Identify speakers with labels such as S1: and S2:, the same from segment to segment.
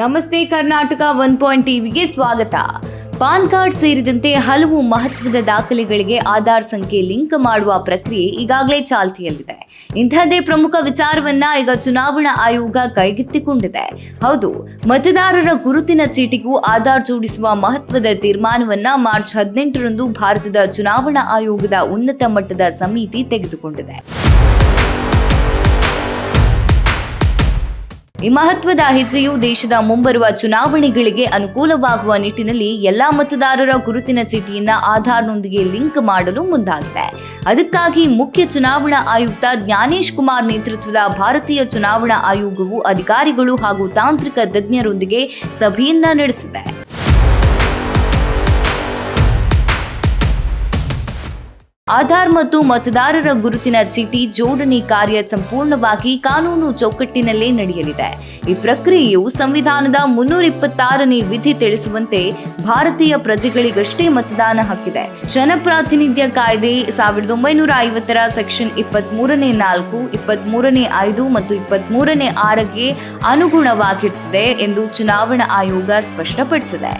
S1: ನಮಸ್ತೆ Karnataka one point ಟಿವಿಗೆ ಸ್ವಾಗತ. ಪಾನ್ ಕಾರ್ಡ್ ಸೇರಿದಂತೆ ಹಲವು ಮಹತ್ವದ ದಾಖಲೆಗಳಿಗೆ ಆಧಾರ್ ಸಂಖ್ಯೆ ಲಿಂಕ್ ಮಾಡುವ ಪ್ರಕ್ರಿಯೆ ಈಗಾಗಲೇ ಚಾಲ್ತಿಯಲ್ಲಿದೆ. ಇಂತಹದ್ದೇ ಪ್ರಮುಖ ವಿಚಾರವನ್ನ ಈಗ ಚುನಾವಣಾ ಆಯೋಗ ಕೈಗೆತ್ತಿಕೊಂಡಿದೆ. ಹೌದು, ಮತದಾರರ ಗುರುತಿನ ಚೀಟಿಗೂ ಆಧಾರ್ ಜೋಡಿಸುವ ಮಹತ್ವದ ತೀರ್ಮಾನವನ್ನ ಮಾರ್ಚ್ ಹದಿನೆಂಟರಂದು ಭಾರತದ ಚುನಾವಣಾ ಆಯೋಗದ ಉನ್ನತ ಮಟ್ಟದ ಸಮಿತಿ ತೆಗೆದುಕೊಂಡಿದೆ. ಈ ಮಹತ್ವದ ಹೆಜ್ಜೆಯು ದೇಶದ ಮುಂಬರುವ ಚುನಾವಣೆಗಳಿಗೆ ಅನುಕೂಲವಾಗುವ ನಿಟ್ಟಿನಲ್ಲಿ ಎಲ್ಲಾ ಮತದಾರರ ಗುರುತಿನ ಚೀಟಿಯನ್ನ ಆಧಾರ್ನೊಂದಿಗೆ ಲಿಂಕ್ ಮಾಡಲು ಮುಂದಾಗಿದೆ. ಅದಕ್ಕಾಗಿ ಮುಖ್ಯ ಚುನಾವಣಾ ಆಯುಕ್ತ ಜ್ಞಾನೇಶ್ ಕುಮಾರ್ ನೇತೃತ್ವದ ಭಾರತೀಯ ಚುನಾವಣಾ ಆಯೋಗವು ಅಧಿಕಾರಿಗಳು ಹಾಗೂ ತಾಂತ್ರಿಕ ತಜ್ಞರೊಂದಿಗೆ ಸಭೆಯನ್ನ ನಡೆಸಿದೆ. ಆಧಾರ್ ಮತ್ತು ಮತದಾರರ ಗುರುತಿನ ಚೀಟಿ ಜೋಡಣೆ ಕಾರ್ಯ ಸಂಪೂರ್ಣವಾಗಿ ಕಾನೂನು ಚೌಕಟ್ಟಿನಲ್ಲೇ ನಡೆಯಲಿದೆ. ಈ ಪ್ರಕ್ರಿಯೆಯು ಸಂವಿಧಾನದ ಮುನ್ನೂರ ಇಪ್ಪತ್ತಾರನೇ ವಿಧಿ ತಿಳಿಸುವಂತೆ ಭಾರತೀಯ ಪ್ರಜೆಗಳಿಗಷ್ಟೇ ಮತದಾನ ಹಕ್ಕಿದೆ. ಜನಪ್ರಾತಿನಿಧ್ಯ ಕಾಯ್ದೆ ಸಾವಿರದ ಒಂಬೈನೂರ ಐವತ್ತರ ಸೆಕ್ಷನ್ ಇಪ್ಪತ್ತ್ ಮೂರನೇ ನಾಲ್ಕು ಇಪ್ಪತ್ತ್ ಮೂರನೇ ಐದು ಮತ್ತು ಇಪ್ಪತ್ತ್ ಮೂರನೇ ಆರಕ್ಕೆ ಅನುಗುಣವಾಗಿರುತ್ತದೆ ಎಂದು ಚುನಾವಣಾ ಆಯೋಗ ಸ್ಪಷ್ಟಪಡಿಸಿದೆ.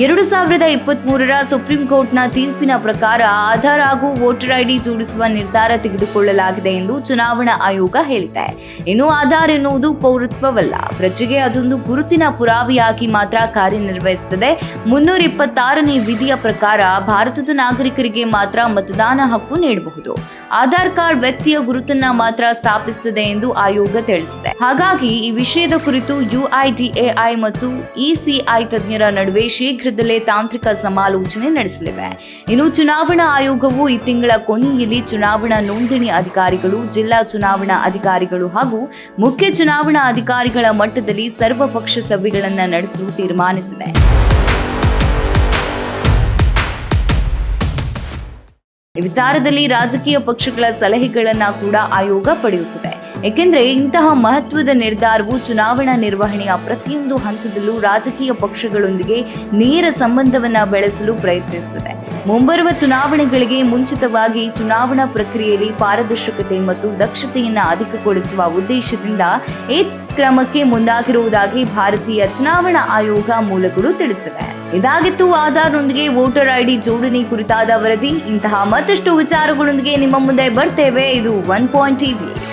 S1: ಎರಡು ಸಾವಿರದ ಇಪ್ಪತ್ತ್ ಮೂರರ ಸುಪ್ರೀಂ ಕೋರ್ಟ್ನ ತೀರ್ಪಿನ ಪ್ರಕಾರ ಆಧಾರ್ ಹಾಗೂ ವೋಟರ್ ಐಡಿ ಜೋಡಿಸುವ ನಿರ್ಧಾರ ತೆಗೆದುಕೊಳ್ಳಲಾಗಿದೆ ಎಂದು ಚುನಾವಣಾ ಆಯೋಗ ಹೇಳಿದೆ. ಇನ್ನು ಆಧಾರ್ ಎನ್ನುವುದು ಪೌರತ್ವವಲ್ಲ. ಪ್ರಜೆಗೆ ಅದೊಂದು ಗುರುತಿನ ಪುರಾವೆಯಾಗಿ ಮಾತ್ರ ಕಾರ್ಯನಿರ್ವಹಿಸುತ್ತದೆ. ಮುನ್ನೂರ ಇಪ್ಪತ್ತಾರನೇ ವಿಧಿಯ ಪ್ರಕಾರ ಭಾರತದ ನಾಗರಿಕರಿಗೆ ಮಾತ್ರ ಮತದಾನ ಹಕ್ಕು ನೀಡಬಹುದು. ಆಧಾರ್ ಕಾರ್ಡ್ ವ್ಯಕ್ತಿಯ ಗುರುತನ್ನ ಮಾತ್ರ ಸ್ಥಾಪಿಸುತ್ತದೆ ಎಂದು ಆಯೋಗ ತಿಳಿಸಿದೆ. ಹಾಗಾಗಿ ಈ ವಿಷಯದ ಕುರಿತು ಯುಐಡಿಎಐ ಮತ್ತು ಇಸಿಐ ತಜ್ಞರ ನಡುವೆ ಶೀಘ್ರದಲ್ಲೇ ತಾಂತ್ರಿಕ ಸಮಾಲೋಚನೆ ನಡೆಸಲಿವೆ. ಇನ್ನು ಚುನಾವಣಾ ಆಯೋಗವು ಈ ತಿಂಗಳ ಕೊನೆಯಲ್ಲಿ ಚುನಾವಣಾ ನೋಂದಣಿ ಅಧಿಕಾರಿಗಳು, ಜಿಲ್ಲಾ ಚುನಾವಣಾ ಅಧಿಕಾರಿಗಳು ಹಾಗೂ ಮುಖ್ಯ ಚುನಾವಣಾ ಅಧಿಕಾರಿಗಳ ಮಟ್ಟದಲ್ಲಿ ಸರ್ವಪಕ್ಷ ಸಭೆಗಳನ್ನು ನಡೆಸಲು ತೀರ್ಮಾನಿಸಿದೆ. ವಿಚಾರದಲ್ಲಿ ರಾಜಕೀಯ ಪಕ್ಷಗಳ ಸಲಹೆಗಳನ್ನ ಕೂಡ ಆಯೋಗ ಪಡೆಯುತ್ತದೆ. ಏಕೆಂದರೆ ಇಂತಹ ಮಹತ್ವದ ನಿರ್ಧಾರವು ಚುನಾವಣಾ ನಿರ್ವಹಣೆಯ ಪ್ರತಿಯೊಂದು ಹಂತದಲ್ಲೂ ರಾಜಕೀಯ ಪಕ್ಷಗಳೊಂದಿಗೆ ನೇರ ಸಂಬಂಧವನ್ನು ಬೆಳೆಸಲು ಪ್ರಯತ್ನಿಸುತ್ತದೆ. ಮುಂಬರುವ ಚುನಾವಣೆಗಳಿಗೆ ಮುಂಚಿತವಾಗಿ ಚುನಾವಣಾ ಪ್ರಕ್ರಿಯೆಯಲ್ಲಿ ಪಾರದರ್ಶಕತೆ ಮತ್ತು ದಕ್ಷತೆಯನ್ನು ಅಧಿಕಗೊಳಿಸುವ ಉದ್ದೇಶದಿಂದ ಈ ಕ್ರಮಕ್ಕೆ ಮುಂದಾಗಿರುವುದಾಗಿ ಭಾರತೀಯ ಚುನಾವಣಾ ಆಯೋಗ ಮೂಲಗಳು ತಿಳಿಸಿವೆ. ಇದಾಗಿತ್ತು ಆಧಾರ್ನೊಂದಿಗೆ ವೋಟರ್ ಐಡಿ ಜೋಡಣೆ ಕುರಿತಾದ ವರದಿ. ಇಂತಹ ಮತ್ತಷ್ಟು ವಿಚಾರಗಳೊಂದಿಗೆ ನಿಮ್ಮ ಮುಂದೆ ಬರ್ತೇವೆ. ಇದು ಒನ್ ಪಾಯಿಂಟ್ ಟಿವಿ